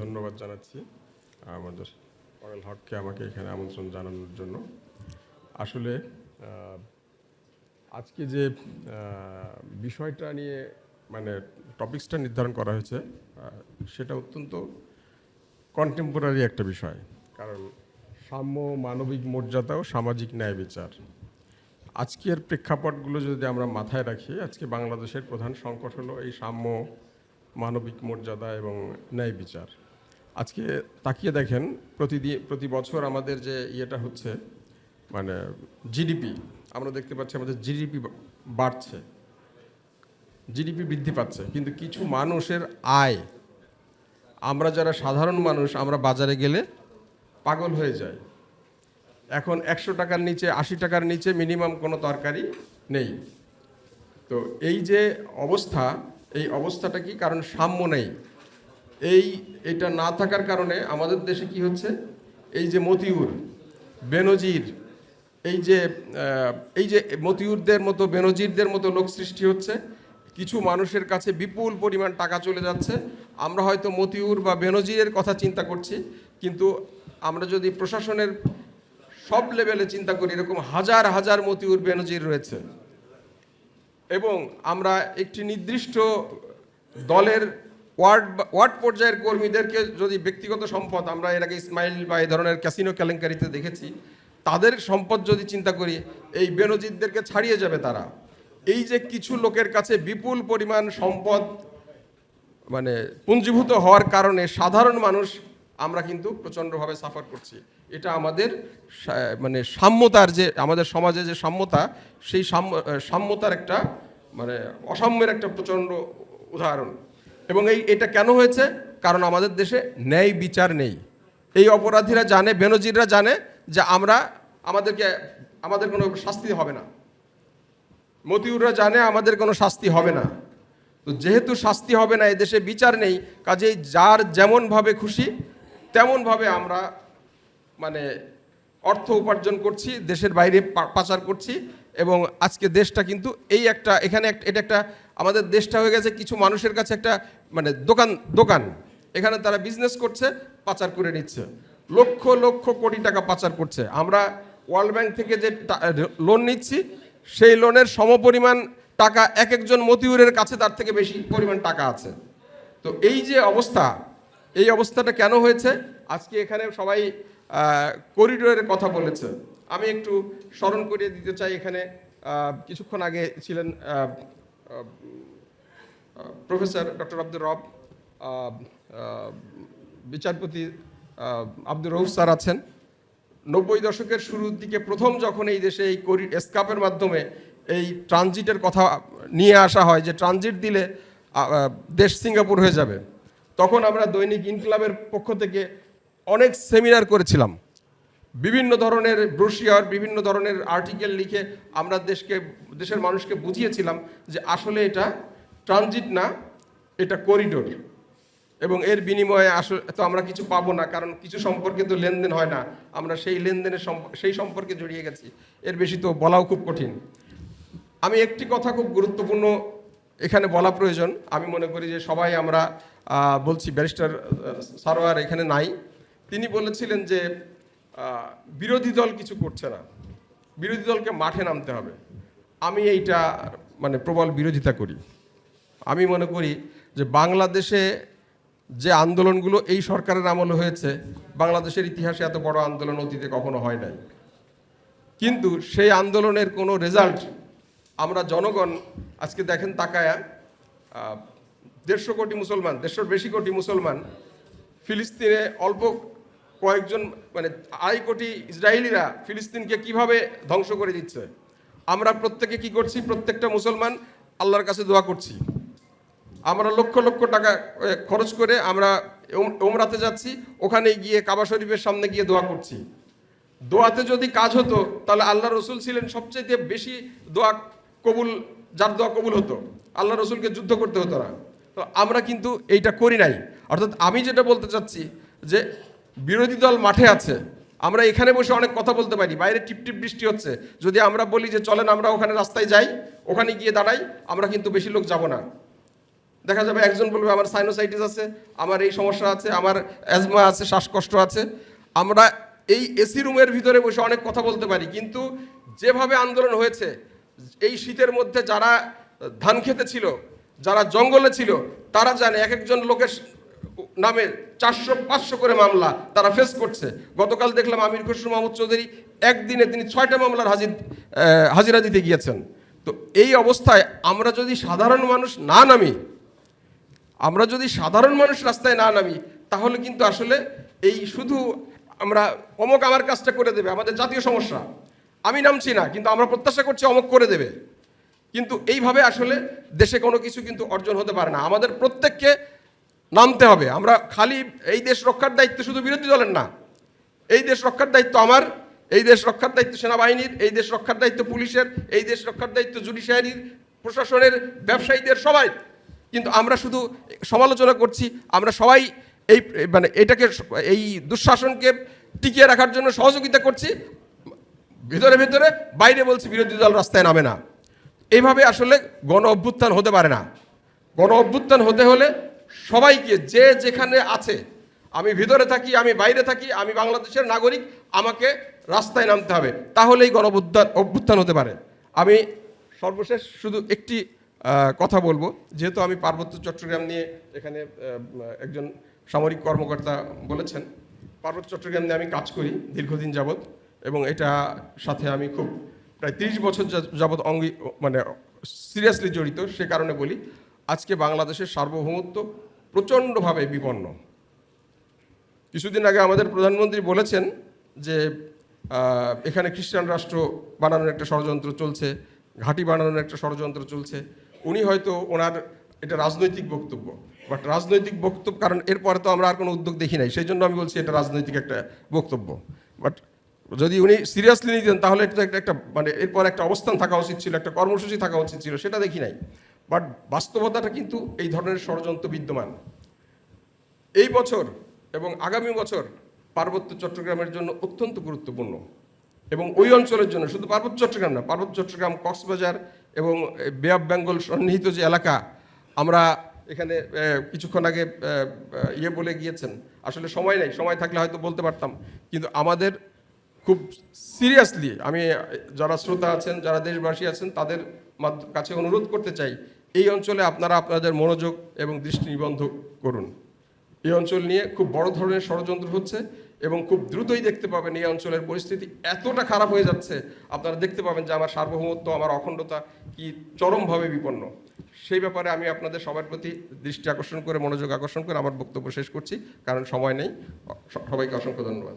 ধন্যবাদ জানাচ্ছি আমাদের অরেল হককে আমাকে এখানে আমন্ত্রণ জানানোর জন্য। আসলে আজকে যে বিষয়টা নিয়ে মানে টপিক্সটা নির্ধারণ করা হয়েছে সেটা অত্যন্ত কন্টেম্পোরারি একটা বিষয়। কারণ সাম্য, মানবিক মর্যাদা ও সামাজিক ন্যায় বিচার। আজকের প্রেক্ষাপটগুলো যদি আমরা মাথায় রাখি, আজকে বাংলাদেশের প্রধান সংকট হলো এই সাম্য, মানবিক মর্যাদা এবং ন্যায় বিচার। আজকে তাকিয়ে দেখেন প্রতিদিন প্রতি বছর আমাদের যে ইয়েটা হচ্ছে মানে জিডিপি আমরা দেখতে পাচ্ছি আমাদের জিডিপি বাড়ছে জিডিপি বৃদ্ধি পাচ্ছে, কিন্তু কিছু মানুষের আয়, আমরা যারা সাধারণ মানুষ, আমরা বাজারে গেলে পাগল হয়ে যায় এখন একশো টাকার নিচে, আশি টাকার নিচে মিনিমাম কোনো তরকারি নেই। তো এই যে অবস্থা, এই অবস্থাটা কি? কারণ সাম্য নেই। এই, এটা না থাকার কারণে আমাদের দেশে কি হচ্ছে? এই যে মতিউর, বেনজির, এই যে এই যে মতিউরদের মতো, বেনজিরদের মতো লোক সৃষ্টি হচ্ছে, কিছু মানুষের কাছে বিপুল পরিমাণ টাকা চলে যাচ্ছে। আমরা হয়তো মতিউর বা বেনজিরের কথা চিন্তা করছি, কিন্তু আমরা যদি প্রশাসনের সব লেভেলে চিন্তা করি, এরকম হাজার হাজার মতিউর, বেনজির রয়েছে। এবং আমরা একটি নির্দিষ্ট দলের ওয়ার্ড ওয়ার্ড পর্যায়ের কর্মীদেরকে যদি ব্যক্তিগত সম্পদ, আমরা এর আগে ইসমাইল বা এই ধরনের ক্যাসিনো কেলেঙ্কারিতে দেখেছি, তাদের সম্পদ যদি চিন্তা করি, এই বেনজিরদেরকে ছাড়িয়ে যাবে তারা। এই যে কিছু লোকের কাছে বিপুল পরিমাণ সম্পদ মানে পুঞ্জীভূত হওয়ার কারণে সাধারণ মানুষ, আমরা কিন্তু প্রচণ্ডভাবে সাফার করছি। এটা আমাদের মানে সাম্যতার যে, আমাদের সমাজে যে সাম্যতা, সেই সাম্য, সাম্যতার একটা মানে অসাম্যের একটা প্রচণ্ড উদাহরণ। এবং এই, এটা কেন হয়েছে? কারণ আমাদের দেশে ন্যায় বিচার নেই। এই অপরাধীরা জানে, বেনজিররা জানে যে আমরা, আমাদেরকে, আমাদের কোনো শাস্তি হবে না। মতিউররা জানে আমাদের কোনো শাস্তি হবে না। তো যেহেতু শাস্তি হবে না এদেশে বিচার নেই, কাজেই যার যেমনভাবে খুশি, তেমনভাবে আমরা মানে অর্থ উপার্জন করছি, দেশের বাইরে পাচার করছি এবং আজকে দেশটা কিন্তু এই একটা, এখানে এটা একটা, আমাদের দেশটা হয়ে গেছে কিছু মানুষের কাছে একটা মানে দোকান দোকান। এখানে তারা বিজনেস করছে, পাচার করে নিচ্ছে। লক্ষ লক্ষ কোটি টাকা পাচার করছে। আমরা ওয়ার্ল্ড ব্যাংক থেকে যে লোন নিচ্ছি, সেই লোনের সমপরিমাণ টাকা এক একজন মতিউরের কাছে তার থেকে বেশি পরিমাণ টাকা আছে। তো এই যে অবস্থা, এই অবস্থাটা কেন হয়েছে? আজকে এখানে সবাই করিডোরের কথা বলেছে। আমি একটু স্মরণ করিয়ে দিতে চাই, এখানে কিছুক্ষণ আগে ছিলেন প্রফেসর ডক্টর আব্দুর রব বিচারপতি আব্দুর রৌফ স্যার আছেন। নব্বই দশকের শুরুর দিকে প্রথম যখন এই দেশে এই করি এসকাপের মাধ্যমে এই ট্রানজিটের কথা নিয়ে আসা হয়, যে ট্রানজিট দিলে দেশ সিঙ্গাপুর হয়ে যাবে। তখন আমরা দৈনিক ইনকলাবের পক্ষ থেকে অনেক সেমিনার করেছিলাম। বিভিন্ন ধরনের ব্রোশিয়ার, বিভিন্ন ধরনের আর্টিকেল লিখে আমরা দেশকে, দেশের মানুষকে বুঝিয়েছিলাম যে আসলে এটা ট্রানজিট না, এটা করিডোর এবং এর বিনিময়ে আসলে তো আমরা কিছু পাবো না, কারণ কিছু সম্পর্কে তো লেনদেন হয় না। আমরা সেই লেনদেনের সেই সম্পর্কে জড়িয়ে গেছি। এর বেশি তো বলাও খুব কঠিন। আমি একটি কথা খুব গুরুত্বপূর্ণ এখানে বলা প্রয়োজন। আমি মনে করি যে সবাই আমরা বলছি ব্যারিস্টার সারোয়ার এখানে নাই। তিনি বলেছিলেন যে বিরোধী দল কিছু করছে না। বিরোধী দলকে মাঠে নামতে হবে। আমি এইটা মানে প্রবল বিরোধিতা করি। আমি মনে করি যে বাংলাদেশে যে আন্দোলনগুলো এই সরকারের আমলে হয়েছে, বাংলাদেশের ইতিহাসে এত বড় আন্দোলন অতীতে কখনো হয় নাই। কিন্তু সেই আন্দোলনের কোনো রেজাল্ট আমরা জনগণ, আজকে দেখেন তাকায়া দেড়শো কোটি মুসলমান, দেড়শোর বেশি কোটি মুসলমান ফিলিস্তিনে অল্প কয়েকজন মানে আড়াই কোটি ইসরায়েলিরা ফিলিস্তিনকে কীভাবে ধ্বংস করে দিচ্ছে? আমরা প্রত্যেকে কি করছি? প্রত্যেকটা মুসলমান আল্লাহর কাছে দোয়া করছি। আমরা লক্ষ লক্ষ টাকা খরচ করে আমরা ওম- ওমরাতে যাচ্ছি, ওখানে গিয়ে কাবা শরীফের সামনে গিয়ে দোয়া করছি। দোয়াতে যদি কাজ হতো, তাহলে আল্লাহ রসুল ছিলেন সবচেয়ে বেশি দোয়া কবুল, যার দোয়া কবুল হতো। আল্লাহ রসুলকে যুদ্ধ করতে হতো না। তো আমরা কিন্তু এইটা করি নাই। অর্থাৎ আমি যেটা বলতে চাচ্ছি যে বিরোধী দল মাঠে আছে। আমরা এখানে বসে অনেক কথা বলতে পারি, বাইরে টিপ টিপ বৃষ্টি হচ্ছে। যদি আমরা বলি যে চলেন আমরা ওখানে রাস্তায় যাই, ওখানে গিয়ে দাঁড়াই, আমরা কিন্তু বেশি লোক যাব না। দেখা যাবে একজন বলবে, আমার সাইনোসাইটিস আছে, আমার এই সমস্যা আছে, আমার অ্যাজমা আছে, শ্বাসকষ্ট আছে। আমরা এই এসি রুমের ভিতরে বসে অনেক কথা বলতে পারি, কিন্তু যেভাবে আন্দোলন হয়েছে, এই শীতের মধ্যে যারা ধান খেতে ছিল, যারা জঙ্গলে ছিল, তারা জানে, এক একজন লোকের নামে চারশো, পাঁচশো করে মামলা তারা ফেস করছে। গতকাল দেখলাম আমির খসরু মাহমুদ চৌধুরী একদিনে তিনি ছয়টা মামলার হাজির হাজিরা দিতে গিয়েছেন। তো এই অবস্থায় আমরা যদি সাধারণ মানুষ না নামি, আমরা যদি সাধারণ মানুষ রাস্তায় না নামি, তাহলে কিন্তু আসলে এই শুধু আমরা অমক আমার কাজটা করে দেবে, আমাদের জাতীয় সমস্যা। আমি নামছি না, কিন্তু আমরা প্রত্যাশা করছি অমক করে দেবে। কিন্তু এইভাবে আসলে দেশে কোনো কিছু কিন্তু অর্জন হতে পারে না। আমাদের প্রত্যেককে নামতে হবে। আমরা খালি এই দেশ রক্ষার দায়িত্ব শুধু বিরোধী দলের না, এই দেশ রক্ষার দায়িত্ব আমার, এই দেশ রক্ষার দায়িত্ব সেনাবাহিনীর, এই দেশ রক্ষার দায়িত্ব পুলিশের, এই দেশ রক্ষার দায়িত্ব জুডিশিয়ারির, প্রশাসনের, ব্যবসায়ীদের সবাই। কিন্তু আমরা শুধু সমালোচনা করছি, আমরা সবাই এই মানে এটাকে এই দুঃশাসনকে টিকিয়ে রাখার জন্য সহযোগিতা করছি। ভিতরে ভিতরে, বাইরে বলছি বিরোধী দল রাস্তায় নামে না। এইভাবে আসলে গণ অভ্যুত্থান হতে পারে না। গণ অভ্যুত্থান হতে হলে সবাইকে যে যেখানে আছে, আমি ভিতরে থাকি, আমি বাইরে থাকি, আমি বাংলাদেশের নাগরিক, আমাকে রাস্তায় নামতে হবে। তাহলেই গণ অভ্যুত্থান হতে পারে। আমি সর্বশেষ শুধু একটি কথা বলব। যেহেতু আমি পার্বত্য চট্টগ্রাম নিয়ে এখানে একজন সামরিক কর্মকর্তা বলেছেন, পার্বত্য চট্টগ্রাম নিয়ে আমি কাজ করি দীর্ঘদিন যাবৎ, এবং এটা সাথে আমি খুব প্রায় তিরিশ বছর যাবৎ অঙ্গি মানে সিরিয়াসলি জড়িত, সে কারণে বলি। আজকে বাংলাদেশের সার্বভৌমত্ব প্রচণ্ডভাবে বিপন্ন। কিছুদিন আগে আমাদের প্রধানমন্ত্রী বলেছেন যে এখানে খ্রিস্টান রাষ্ট্র বানানোর একটা ষড়যন্ত্র চলছে, ঘাঁটি বানানোর একটা ষড়যন্ত্র চলছে। উনি হয়তো ওনার এটা রাজনৈতিক বক্তব্য, বাট রাজনৈতিক বক্তব্য, কারণ এরপরে তো আমরা আর কোনো উদ্যোগ দেখি নাই, সেই জন্য আমি বলছি এটা রাজনৈতিক একটা বক্তব্য। বাট যদি উনি সিরিয়াসলি নিতেন, তাহলে এটা একটা একটা মানে এরপর একটা অবস্থান থাকা উচিত ছিল, একটা কর্মসূচি থাকা উচিত ছিল, সেটা দেখি নাই। বাট বাস্তবতাটা কিন্তু এই ধরনের ষড়যন্ত্র বিদ্যমান। এই বছর এবং আগামী বছর পার্বত্য চট্টগ্রামের জন্য অত্যন্ত গুরুত্বপূর্ণ এবং ওই অঞ্চলের জন্য শুধু পার্বত্য চট্টগ্রাম না, পার্বত্য চট্টগ্রাম, কক্সবাজার এবং বে অফ বেঙ্গল সন্নিহিত যে এলাকা, আমরা এখানে কিছুক্ষণ আগে ইয়ে বলে গিয়েছেন। আসলে সময় নেই, সময় থাকলে হয়তো বলতে পারতাম। কিন্তু আমাদের খুব সিরিয়াসলি আমি যারা শ্রোতা আছেন, যারা দেশবাসী আছেন, তাদের কাছে অনুরোধ করতে চাই এই অঞ্চলে আপনারা আপনাদের মনোযোগ এবং দৃষ্টি নিবন্ধ করুন। এই অঞ্চল নিয়ে খুব বড় ধরনের ষড়যন্ত্র হচ্ছে এবং খুব দ্রুতই দেখতে পাবেন এই অঞ্চলের পরিস্থিতি এতটা খারাপ হয়ে যাচ্ছে। আপনারা দেখতে পাবেন যে আমার সার্বভৌমত্ব, আমার অখণ্ডতা কি চরমভাবে বিপন্ন। সেই ব্যাপারে আমি আপনাদের সবার প্রতি দৃষ্টি আকর্ষণ করে, মনোযোগ আকর্ষণ করে আমার বক্তব্য শেষ করছি, কারণ সময় নেই। সবাইকে অসংখ্য ধন্যবাদ।